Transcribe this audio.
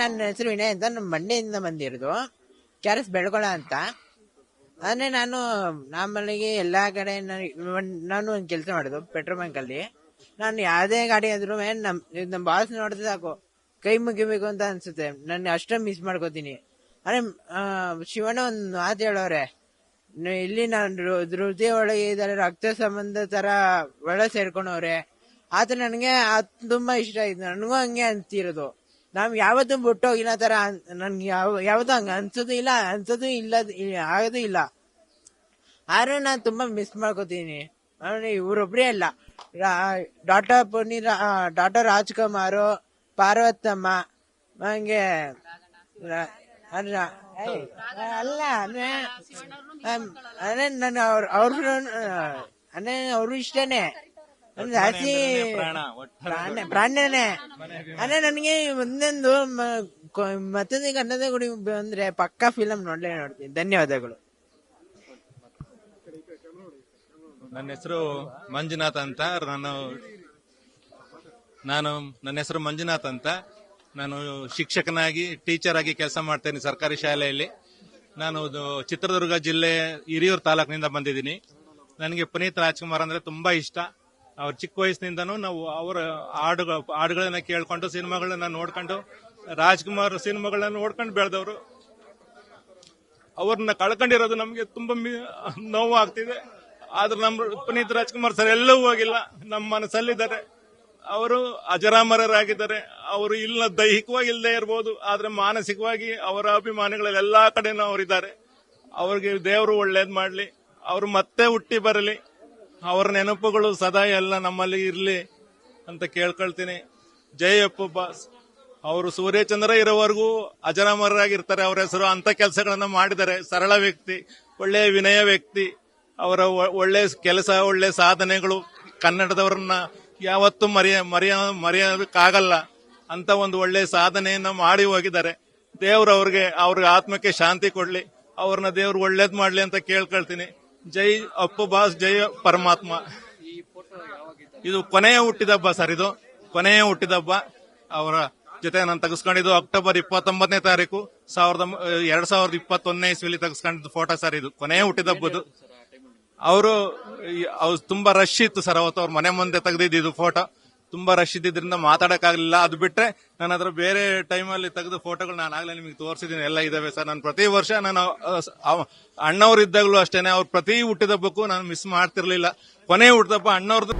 ನನ್ನ ಹೆಸರು ವಿನಯ್ ಅಂತ, ನಮ್ಮ ಮಂಡ್ಯದಿಂದ ಬಂದಿರೋದು. ಕೆ ಆರ್ ಎಸ್ ಬೆಳಗೊಳ ಅಂತ. ಅಂದರೆ ನಾನು ನಮ್ಮಲ್ಲಿಗೆ ಎಲ್ಲ ಕಡೆ ನಾನು ಒಂದು ಕೆಲಸ ಮಾಡೋದು, ಪೆಟ್ರೋಲ್ ಬಂಕಲ್ಲಿ ನಾನು ಯಾವುದೇ ಗಾಡಿ ಆದ್ರೂ ನಮ್ ನಮ್ಮ ಬಾಸ್ ನೋಡಿದ್ರೆ ಸಾಕು. ಕೈ ಮುಗಿಬೇಕು ಅಂತ ಅನ್ಸುತ್ತೆ. ನಾನು ಅಷ್ಟೇ ಮಿಸ್ ಮಾಡ್ಕೋತೀನಿ. ಅರೆ ಶಿವನ ಒಂದು ಮಾತು ಹೇಳೋರೆ. ಇಲ್ಲಿ ನಾನು ಹೃದಯ ಒಳಗೆ ಇದ್ದಾರೆ, ರಕ್ತ ಸಂಬಂಧ ತರ ಒಳ ಸೇರ್ಕೊಂಡವ್ರೆ. ಆತ ನನಗೆ ಅದು ತುಂಬಾ ಇಷ್ಟ. ಆಯ್ತು ನನಗೂ ಹಂಗೆ ಅನ್ಸಿರೋದು ನಾವ್ ಯಾವತ್ತೂ ಬಿಟ್ಟೋಗಿಲ್ಲ ತರ ಅನ್- ನನ್ಗೆ ಯಾವ, ಯಾವತ್ತೂ ಹಂಗೆ ಅನ್ಸೋದು ಇಲ್ಲ ಅನ್ಸೋದು ಇಲ್ಲ ಆಗೋದು ಇಲ್ಲ. ಆದ್ರೆ ನಾನು ತುಂಬಾ ಮಿಸ್ ಮಾಡ್ಕೋತೀನಿ. ಆಮೇಲೆ ಇವ್ರೊಬ್ರೇ ಅಲ್ಲ. ಡಾಕ್ಟರ್ ಪುನಿ ಡಾಕ್ಟರ್ ರಾಜ್ಕುಮಾರ್, ಪಾರ್ವತಮ್ಮ ಹಂಗೆ ಅಲ್ಲ ಅಂದ್ರೆ ನಾನು ಅವ್ರ ಅವ್ರ ಅಂದ್ರೆ ಅವ್ರು ಇಷ್ಟನೇ. ಅಂದ್ರೆ ಜಾಸ್ತಿ ಪ್ರಾಣ ಪ್ರಾಣನೇ. ಅಂದ್ರೆ ನನಗೆ ಒಂದೊಂದು ಮ- ಕೊ- ಮತ್ತೊಂದು ಕನ್ನಡ ಗುಡಿ ಅಂದ್ರೆ ಪಕ್ಕಾ ಫಿಲಂ ನೋಡ್ಲೇ ನೋಡ್ತೀನಿ. ಧನ್ಯವಾದಗಳು. ನನ್ನ ಹೆಸರು ಮಂಜುನಾಥ್ ಅಂತ. ನಾನು ನಾನು ನನ್ನ ಹೆಸರು ಮಂಜುನಾಥ್ ಅಂತ. ನಾನು ಶಿಕ್ಷಕನಾಗಿ ಟೀಚರ್ ಆಗಿ ಕೆಲಸ ಮಾಡ್ತೇನೆ ಸರ್ಕಾರಿ ಶಾಲೆಯಲ್ಲಿ. ನಾನು ಚಿತ್ರದುರ್ಗ ಜಿಲ್ಲೆ ಹಿರಿಯೂರು ತಾಲೂಕಿನಿಂದ ಬಂದಿದ್ದೀನಿ. ನನಗೆ ಪುನೀತ್ ರಾಜ್ಕುಮಾರ್ ಅಂದ್ರೆ ತುಂಬಾ ಇಷ್ಟ. ಅವ್ರ ಚಿಕ್ಕ ವಯಸ್ಸಿನಿಂದನೂ ನಾವು ಅವರ ಹಾಡು ಹಾಡುಗಳನ್ನ ಕೇಳ್ಕೊಂಡು, ಸಿನಿಮಾಗಳನ್ನ ನೋಡ್ಕೊಂಡು, ರಾಜ್ಕುಮಾರ್ ಸಿನಿಮಾಗಳನ್ನ ನೋಡ್ಕೊಂಡು ಬೆಳೆದವರು. ಅವ್ರನ್ನ ಕಳ್ಕೊಂಡಿರೋದು ನಮಗೆ ತುಂಬಾ ನೋವು ಆಗ್ತಿದೆ ಆದ್ರೆ ನಮ್ಮ ಪುನೀತ್ ರಾಜ್ಕುಮಾರ್ ಸರ್ ಎಲ್ಲವೂ ಹೋಗಿಲ್ಲ. ನಮ್ಮ ಮನಸ್ಸಲ್ಲಿದ್ದಾರೆ. ಅವರು ಅಜರಾಮರರಾಗಿದ್ದಾರೆ. ಅವರು ಇಲ್ಲ ದೈಹಿಕವಾಗಿ ಇಲ್ಲದೆ ಇರ್ಬೋದು. ಆದ್ರೆ ಮಾನಸಿಕವಾಗಿ ಅವರ ಅಭಿಮಾನಿಗಳಲ್ಲಿ ಎಲ್ಲಾ ಕಡೆನೂ ಅವರಿದ್ದಾರೆ. ಅವ್ರಿಗೆ ದೇವರು ಒಳ್ಳೇದ್ ಮಾಡ್ಲಿ. ಅವರು ಮತ್ತೆ ಹುಟ್ಟಿ ಬರಲಿ. ಅವರ ನೆನಪುಗಳು ಸದಾ ಎಲ್ಲ ನಮ್ಮಲ್ಲಿ ಇರಲಿ ಅಂತ ಕೇಳ್ಕೊಳ್ತೀನಿ. ಜೈ ಅಪ್ಪು ಬಾಸ್. ಅವರು ಸೂರ್ಯಚಂದ್ರ ಇರೋವರೆಗೂ ಅಜರಾಮರಾಗಿರ್ತಾರೆ ಅವರ ಹೆಸರು ಅಂತ ಕೆಲಸಗಳನ್ನ ಮಾಡಿದ್ದಾರೆ. ಸರಳ ವ್ಯಕ್ತಿ, ಒಳ್ಳೆಯ ವಿನಯ ವ್ಯಕ್ತಿ. ಅವರ ಒಳ್ಳೆ ಕೆಲಸ, ಒಳ್ಳೆ ಸಾಧನೆಗಳು ಕನ್ನಡದವರನ್ನ ಯಾವತ್ತೂ ಮರೆಯ ಮರೆಯ, ಮರೆಯೋದಕ್ಕಾಗಲ್ಲ ಅಂತ ಒಂದು ಒಳ್ಳೆ ಸಾಧನೆಯನ್ನ ಮಾಡಿ ಹೋಗಿದ್ದಾರೆ. ದೇವ್ರು ಅವ್ರಿಗೆ ಅವ್ರಿಗೆ ಆತ್ಮಕ್ಕೆ ಶಾಂತಿ ಕೊಡ್ಲಿ. ಅವ್ರನ್ನ ದೇವ್ರು ಒಳ್ಳೇದ್ ಮಾಡ್ಲಿ ಅಂತ ಕೇಳ್ಕೊಳ್ತೀನಿ. ಜೈ ಅಪ್ಪು ಬಾಸ್, ಜೈ ಪರಮಾತ್ಮ. ಇದು ಕೊನೆಯ ಹುಟ್ಟಿದಬ್ಬ ಸರ್ ಇದು. ಕೊನೆಯ ಹುಟ್ಟಿದಬ್ಬ ಅವರ ಜೊತೆ ನಾನು ತೆಗೆಸ್ಕೊಂಡಿದ್ದು ಅಕ್ಟೋಬರ್ ಇಪ್ಪತ್ತೊಂಬತ್ತನೇ ತಾರೀಕು. ಸಾವಿರದ ಎರಡ್ ಸಾವಿರದ ಇಪ್ಪತ್ತೊಂದನೇ ಇಸ್ವಿಲಿ ತೆಗೆಸ್ಕೊಂಡಿದ್ದು ಫೋಟೋ ಸರ್ ಇದು. ಕೊನೆಯ ಹುಟ್ಟಿದಬ್ಬದು ಅವರು ಅವ್ರು ತುಂಬಾ ರಶ್ ಇತ್ತು ಸರ್ ಅವತ್ತು. ಅವ್ರ ಮನೆ ಮುಂದೆ ತೆಗೆದಿದ್ದು ಇದು ಫೋಟೋ. ತುಂಬಾ ರಶ್ ಇದ್ದಿದ್ರಿಂದ ಮಾತಾಡಕ್ಕಾಗಲಿಲ್ಲ. ಅದು ಬಿಟ್ಟರೆ ನಾನು ಅದ್ರ ಬೇರೆ ಟೈಮಲ್ಲಿ ತೆಗೆದು ಫೋಟೋಗಳು ನಾನು ಆಗಲೇ ನಿಮಗೆ ತೋರಿಸಿದ್ದೀನಿ. ಎಲ್ಲ ಇದಾವೆ ಸರ್. ನಾನು ಪ್ರತಿ ವರ್ಷ ನಾನು ಅಣ್ಣವ್ರು ಇದ್ದಾಗಲೂ ಅಷ್ಟೇನೆ. ಅವ್ರು ಪ್ರತಿ ಹುಟ್ಟಿದ ಹುಟ್ಟಿದಬ್ಬಕ್ಕೂ ನಾನು ಮಿಸ್ ಮಾಡ್ತಿರ್ಲಿಲ್ಲ. ಕೊನೆ ಹುಟ್ಟಿದಪ್ಪ ಅಣ್ಣವ್ರದ್ದು